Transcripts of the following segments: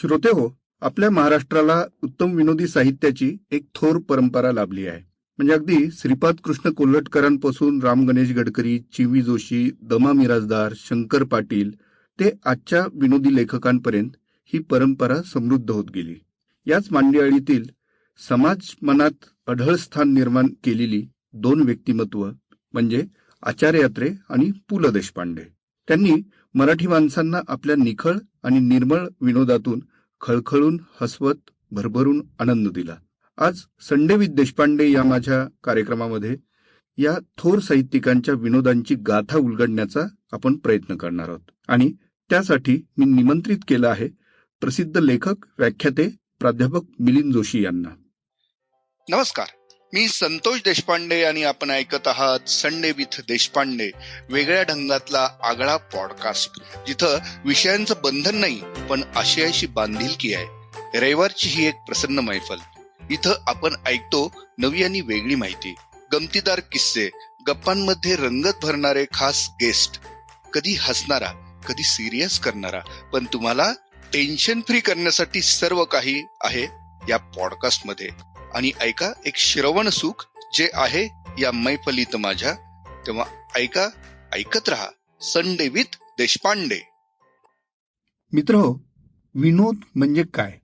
श्रोते हो आपल्या महाराष्ट्राला उत्तम विनोदी साहित्याची एक थोर परंपरा लाभली आहे. म्हणजे अगदी श्रीपाद कृष्ण कोल्हटकरांपासून राम गणेश गडकरी चिवी जोशी दमा मिराजदार शंकर पाटील ते आजच्या विनोदी लेखकांपर्यंत ही परंपरा समृद्ध होत गेली. याच मांडियाळीतील समाज मनात अढळ स्थान निर्माण केलेली दोन व्यक्तिमत्व म्हणजे आचार्य यात्रे आणि पु ल देशपांडे. त्यांनी मराठी माणसांना आपल्या निखळ आणि निर्मळ विनोदातून खळखळून हसवत भरभरून आनंद दिला. आज संडे देशपांडे या माझ्या कार्यक्रमामध्ये या थोर साहित्यिकांच्या विनोदांची गाथा उलगडण्याचा आपण प्रयत्न करणार आहोत. आणि त्यासाठी मी निमंत्रित केलं आहे प्रसिद्ध लेखक व्याख्याते प्राध्यापक मिलिंद जोशी यांना. नमस्कार. मी संतोष देशपांडे आणि आपण ऐकत आहात संडे विथ देशपांडे वेगळ्या ढंगातला आगळा पॉडकास्ट जिथं विषयांचं बंधन नाही पण आशयाशी बांधिलकी आहे. रविवारची ही एक प्रसन्न मैफल. इथं आपण ऐकतो नवी आणि वेगळी माहिती. गमतीदार किस्से गप्पांमध्ये रंगत भरणारे खास गेस्ट कधी हसणारा कधी सिरियस करणारा पण तुम्हाला टेन्शन फ्री करण्यासाठी सर्व काही आहे या पॉडकास्टमध्ये. आणि ऐका एक श्रवण सुख जे आहे या मैफलीत माझ्या. तेव्हा ऐका ऐकत राहा संडे विथ देशपांडे. मित्र हो विनोद म्हणजे काय?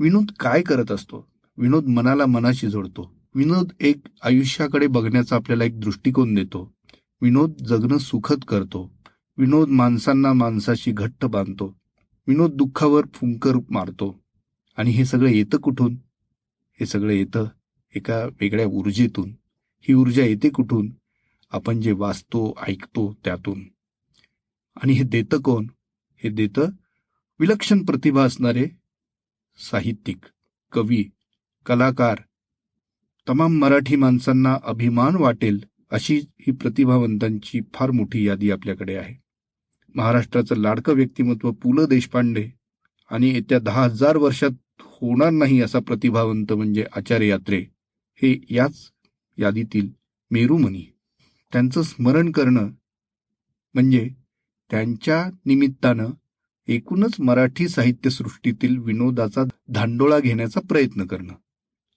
विनोद काय करत असतो? विनोद मनाला मनाशी जोडतो. विनोद एक आयुष्याकडे बघण्याचा आपल्याला एक दृष्टिकोन देतो. विनोद जगणं सुखद करतो. विनोद माणसांना माणसाशी घट्ट बांधतो. विनोद दुःखावर फुंकर मारतो. आणि हे सगळं येतं कुठून? हे सगळं येतं एका वेगळ्या ऊर्जेतून. ही ऊर्जा येते कुठून? आपण जे वाचतो ऐकतो त्यातून. आणि हे देतं कोण? हे देतं विलक्षण प्रतिभा असणारे साहित्यिक कवी कलाकार तमाम मराठी माणसांना अभिमान वाटेल अशी ही प्रतिभावंतांची फार मोठी यादी आपल्याकडे आहे. महाराष्ट्राचं लाडकं व्यक्तिमत्व पु ल देशपांडे आणि येत्या दहा हजार वर्षात होणार नाही असा प्रतिभावंत म्हणजे आचार्य यात्रे हे याच यादीतील मेरुमणी. त्यांचं स्मरण करणं म्हणजे त्यांच्या निमित्तानं एकूणच मराठी साहित्यसृष्टीतील विनोदाचा धांडोळा घेण्याचा प्रयत्न करणं.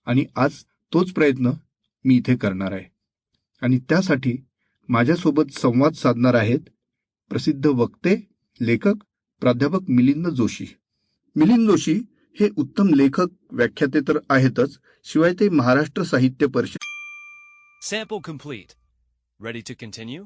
आणि आज तोच प्रयत्न मी इथे करणार आहे. आणि त्यासाठी माझ्यासोबत संवाद साधणार आहेत प्रसिद्ध वक्ते लेखक प्राध्यापक मिलिंद जोशी. मिलिंद जोशी हे उत्तम लेखक व्याख्याते तर आहेतच शिवाय ते Maharashtra Sahitya Parishad sample complete ready to continue